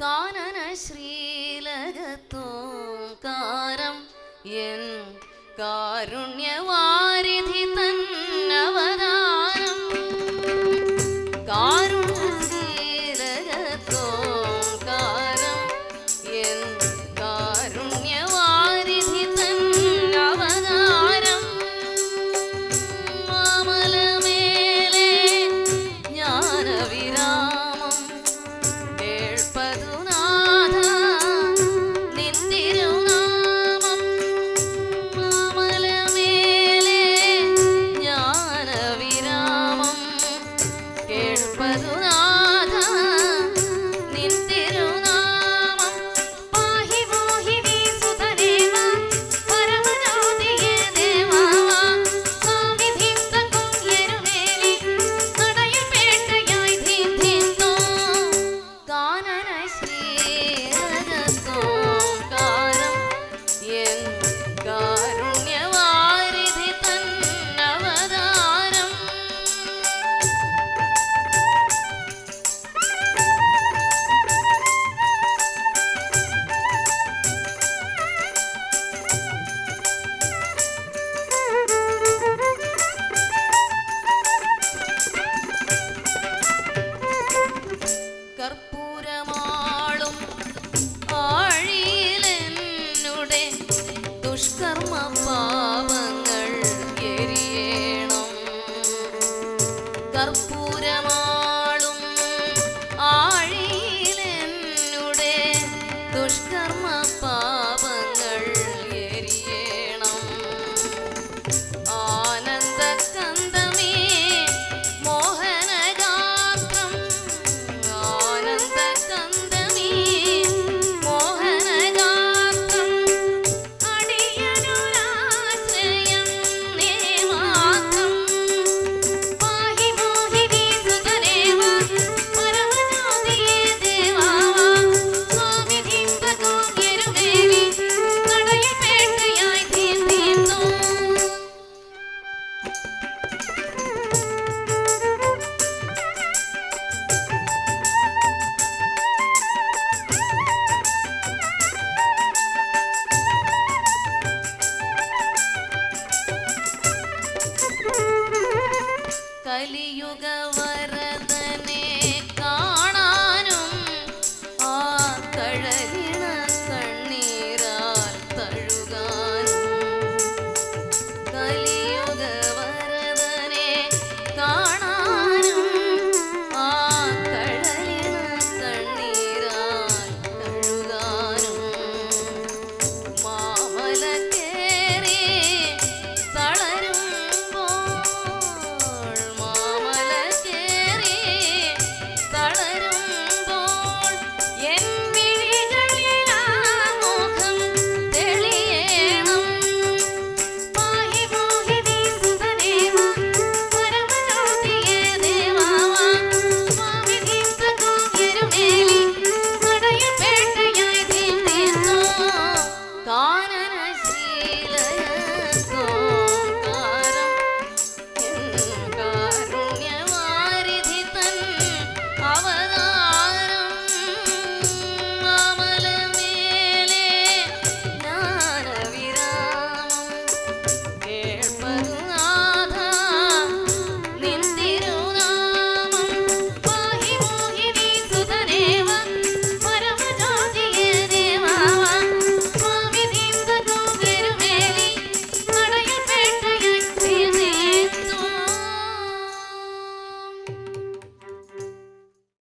കാനന ശ്രീലകത്തോങ്കാരം N കാരുണ്യവാരിധി corpo അലിയുഗവരദനെ കാണാനും ആ കഴലി